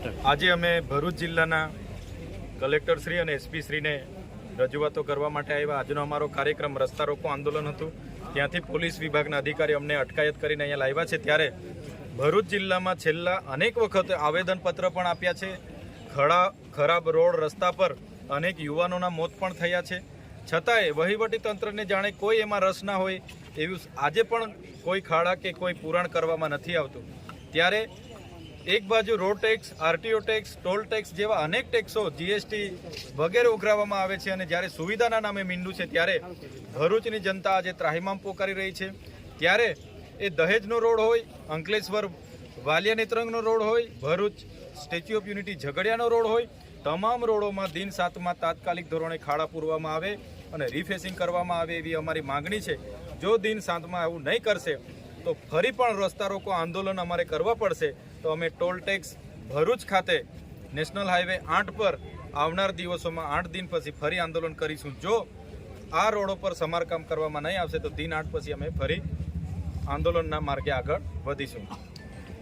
આજે અમે ભરૂચ જિલ્લાના કલેક્ટરશ્રી અને એસપી શ્રીને રજૂઆતો કરવા માટે આવ્યા. આજનો અમારો કાર્યક્રમ રસ્તા રોકો આંદોલન હતું. ત્યાંથી પોલીસ વિભાગના અધિકારી અમને અટકાયત કરીને અહીંયા લાવ્યા છે. ત્યારે ભરૂચ જિલ્લામાં છેલ્લા અનેક વખત આવેદનપત્ર પણ આપ્યા છે. ખડા, ખરાબ રોડ રસ્તા પર અનેક યુવાનોના મોત પણ થયા છે. છતાંય વહીવટી તંત્રને જાણે કોઈ એમાં રસ ના હોય એવું આજે પણ કોઈ ખાડા કે કોઈ પુરાણ કરવામાં નથી આવતું. ત્યારે એક બાજુ road tax RTO tax toll tax જેવા અનેક ટેક્સો જીએસટી વગેરે ઉઘરાવવામાં આવે છે અને જ્યારે સુવિધાના નામે મીંડું છે, ત્યારે ભરૂચની જનતા આજે ત્રાહિમામ પોકારી રહી છે. ત્યારે એ દહેજનો રોડ હોય, અંકલેશ્વર વાલિયા નેત્રંગનો રોડ હોય, ભરૂચ સ્ટેચ્યુ ઓફ યુનિટી ઝઘડિયાનો રોડ હોય, તમામ રોડોમાં દિન સાતમાં તાત્કાલિક ધોરણે ખાડા પૂરવામાં આવે અને રિફેસિંગ કરવામાં આવે એવી અમારી માંગણી છે. જો દિન સાતમાં આવું નહીં કરશે તો ફરી પણ રસ્તા રોકો આંદોલન અમારે કરવા પડશે. તો અમે ટોલ ટેક્સ ભરૂચ ખાતે નેશનલ હાઈવે આઠ પર આવનાર દિવસોમાં આઠ દિન પછી ફરી આંદોલન કરીશું. જો આ રોડો પર સમારકામ કરવામાં નહીં આવશે, તો દિન આઠ પછી અમે ફરી આંદોલનના માર્ગે આગળ વધીશું.